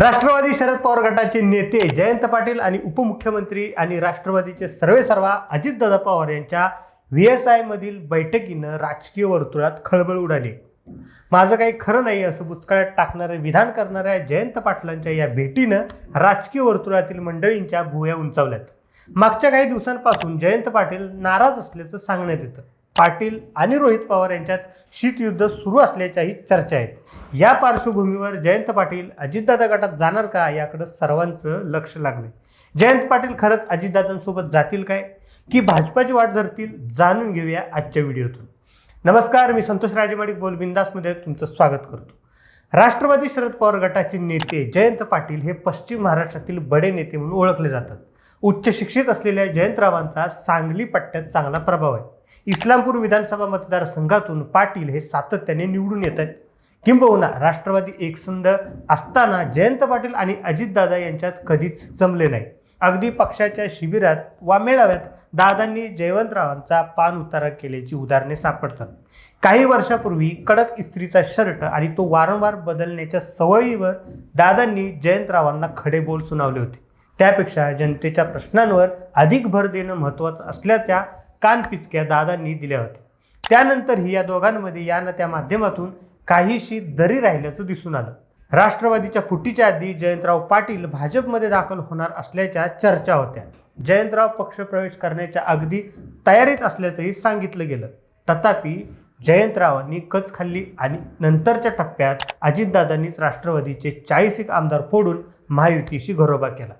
राष्ट्रवादी शरद पवार गटाचे नेते जयंत पाटील आणि उपमुख्यमंत्री आणि राष्ट्रवादीचे सर्वेसर्वा अजितदादा पवार यांच्या व्ही एस आयमधील बैठकीनं राजकीय वर्तुळात खळबळ उडाली. माझं काही खरं नाही असं बुचकळ्यात टाकणारे विधान करणाऱ्या जयंत पाटलांच्या या भेटीनं राजकीय वर्तुळातील मंडळींच्या भुया उंचावल्यात. मागच्या काही दिवसांपासून जयंत पाटील नाराज असल्याचं सांगण्यात येतं. पाटील आणि रोहित पवार यांच्यात शीतयुद्ध सुरू असल्याच्याही चर्चा आहेत. या पार्श्वभूमीवर जयंत पाटील अजितदादा गटात जाणार का याकडे सर्वांचं लक्ष लागले जयंत पाटील खरंच अजितदादांसोबत जातील काय? की भाजपाची वाट धरतील जाणून घेऊया आजच्या व्हिडिओतून. नमस्कार मी संतोष राजेमाडिक बोल बिंदासमध्ये तुमचं स्वागत करतो. राष्ट्रवादी शरद पवार गटाचे नेते जयंत पाटील हे पश्चिम महाराष्ट्रातील बडे नेते म्हणून ओळखले जातात. उच्च शिक्षित असलेल्या जयंतरावांचा सांगली पट्ट्यात चांगला प्रभाव आहे. इस्लामपूर विधानसभा मतदारसंघातून पाटील हे सातत्याने निवडून येत आहेत. किंबहुना राष्ट्रवादी एकसंध असताना जयंत पाटील आणि अजितदादा यांच्यात कधीच जमले नाही. अगदी पक्षाच्या शिबिरात वा मेळाव्यात दादांनी जयवंतरावांचा पान उतारा केल्याची उदाहरणे सापडतात. काही वर्षापूर्वी कडक इस्त्रीचा शर्ट आणि तो वारंवार बदलण्याच्या सवयीवर दादांनी जयंतरावांना खडे बोल सुनावले होते. त्यापेक्षा जनतेच्या प्रश्नांवर अधिक भर देणं महत्त्वाचं असल्याच्या कानपिचक्या दादांनी दिल्या होत्या. त्यानंतरही या दोघांमध्ये या ना त्या माध्यमातून काहीशी दरी राहिल्याचं दिसून आलं. राष्ट्रवादीच्या फुटीच्या आधी जयंतराव पाटील भाजपमध्ये दाखल होणार असल्याच्या चर्चा होत्या. जयंतराव पक्षप्रवेश करण्याच्या अगदी तयारीत असल्याचंही सांगितलं गेलं. तथापि जयंतरावांनी कच खाल्ली आणि नंतरच्या टप्प्यात अजितदादांनीच राष्ट्रवादीचे चाळीस एक आमदार फोडून महायुतीशी घरोबा केला.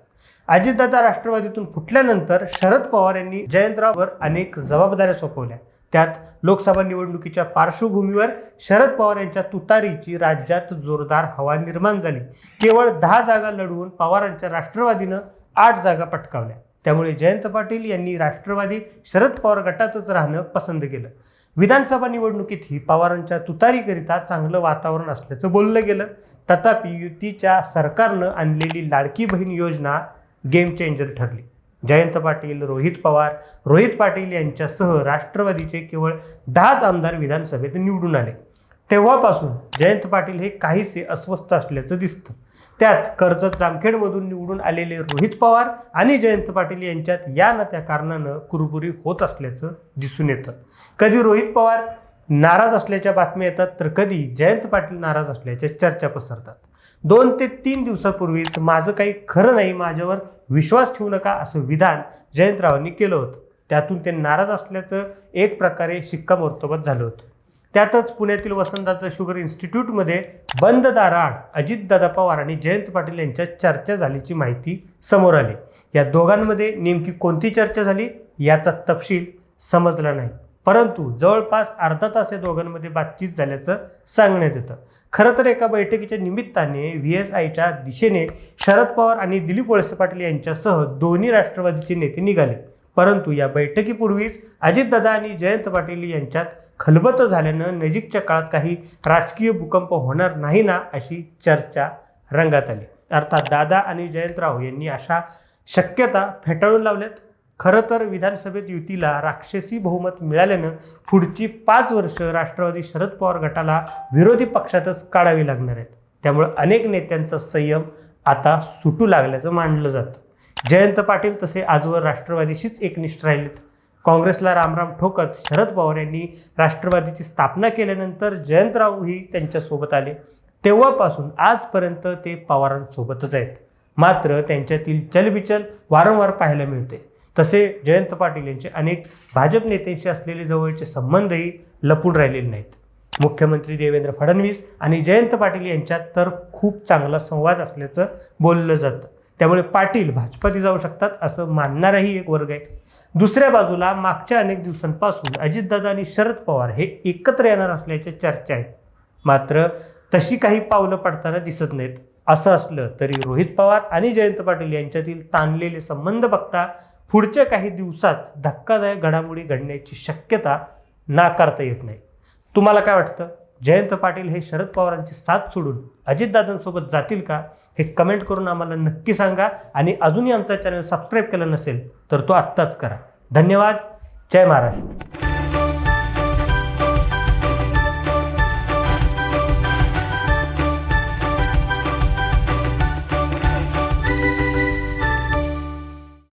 अजितदादा राष्ट्रवादीतून फुटल्यानंतर शरद पवार यांनी जयंतराववर अनेक जबाबदाऱ्या सोपवल्या. त्यात लोकसभा निवडणुकीच्या पार्श्वभूमीवर शरद पवार यांच्या तुतारीची राज्यात जोरदार हवा निर्माण झाली. केवळ दहा जागा लढवून पवारांच्या राष्ट्रवादीनं आठ जागा पटकावल्या. त्यामुळे जयंत पाटील यांनी राष्ट्रवादी शरद पवार गटातच राहणं पसंत केलं. विधानसभा निवडणुकीतही पवारांच्या तुतारीकरिता चांगलं वातावरण असल्याचं बोललं गेलं. तथापि युतीच्या सरकारनं आणलेली लाडकी बहीण योजना गेम चेंजर ठरली. जयंत पाटील रोहित पवार रोहित पाटील यांच्यासह राष्ट्रवादीचे केवळ दहाच आमदार विधानसभेत निवडून आले. तेव्हापासून जयंत पाटील हे काहीसे अस्वस्थ असल्याचं दिसतं. त्यात कर्जत जामखेडमधून निवडून आलेले रोहित पवार आणि जयंत पाटील यांच्यात या ना त्या कारणानं कुरबुरी होत असल्याचं दिसून येतं. कधी रोहित पवार नाराज असल्याच्या बातम्या येतात तर कधी जयंत पाटील नाराज असल्याच्या चर्चा पसरतात. दोन ते तीन दिवसापूर्वीच माझं काही खरं नाही माझ्यावर विश्वास ठेवू नका असं विधान जयंतरावांनी केलं होतं. त्यातून ते नाराज असल्याचं एक प्रकारे शिक्कामोर्तबत झालं होतं. त्यातच पुण्यातील वसंतदादा शुगर इन्स्टिट्यूटमध्ये बंद दाराआड अजितदादा पवार आणि जयंत पाटील यांच्यात चर्चा झाल्याची माहिती समोर आली. या दोघांमध्ये नेमकी कोणती चर्चा झाली याचा तपशील समजला नाही. परंतु जवळपास अर्धा तास या दोघांमध्ये बातचीत झाल्याचं सांगण्यात येतं. खरं तर एका बैठकीच्या निमित्ताने व्ही एस आयच्या दिशेने शरद पवार आणि दिलीप वळसे पाटील यांच्यासह दोन्ही राष्ट्रवादीचे नेते निघाले. परंतु या बैठकीपूर्वीच अजितदादा आणि जयंत पाटील यांच्यात खलबत झाल्यानं नजीकच्या काळात काही राजकीय भूकंप होणार नाही ना अशी चर्चा रंगात आली. अर्थात दादा आणि जयंतराव यांनी अशा शक्यता फेटाळून लावल्यात. खरं तर विधानसभेत युतीला राक्षसी बहुमत मिळाल्यानं पुढची पाच वर्ष राष्ट्रवादी शरद पवार गटाला विरोधी पक्षातच काढावी लागणार आहेत. त्यामुळे अनेक नेत्यांचा संयम आता सुटू लागल्याचं मानलं जातं. जयंत पाटील तसे आजवर राष्ट्रवादीशीच एकनिष्ठ राहिलेत. काँग्रेसला रामराम ठोकत शरद पवार यांनी राष्ट्रवादीची स्थापना केल्यानंतर जयंतरावही त्यांच्यासोबत आले. तेव्हापासून आजपर्यंत ते पवारांसोबतच आहेत. मात्र त्यांच्यातील चलबिचल वारंवार पाहायला मिळते. तसे जयंत पाटील यांचे अनेक भाजप नेत्यांशी असलेले जवळचे संबंधही लपून राहिलेले नाहीत. मुख्यमंत्री देवेंद्र फडणवीस आणि जयंत पाटील यांच्यात तर खूप चांगला संवाद असल्याचं बोललं जातं. त्यामुळे पाटील भाजपाती जाऊ शकतात असं मानणाराही एक वर्ग आहे. दुसऱ्या बाजूला मागच्या अनेक दिवसांपासून अजितदादा आणि शरद पवार हे एकत्र येणार असल्याच्या चर्चा आहेत. मात्र तशी काही पावलं पडताना दिसत नाहीत. असं असलं तरी रोहित पवार आणि जयंत पाटील यांच्यातील ताणलेले संबंध बघता पुढच्या काही दिवसात धक्कादायक घडामोडी घडण्याची शक्यता नाकारता येत नाही. तुम्हाला काय वाटतं? जयंत पाटील हे शरद पवारांची साथ सोडून अजितदादांसोबत जातील का? हे कमेंट करून आम्हाला नक्की सांगा आणि अजूनही आमचा चॅनल सबस्क्राईब केला नसेल तर तो आत्ताच करा. धन्यवाद. जय महाराष्ट्र.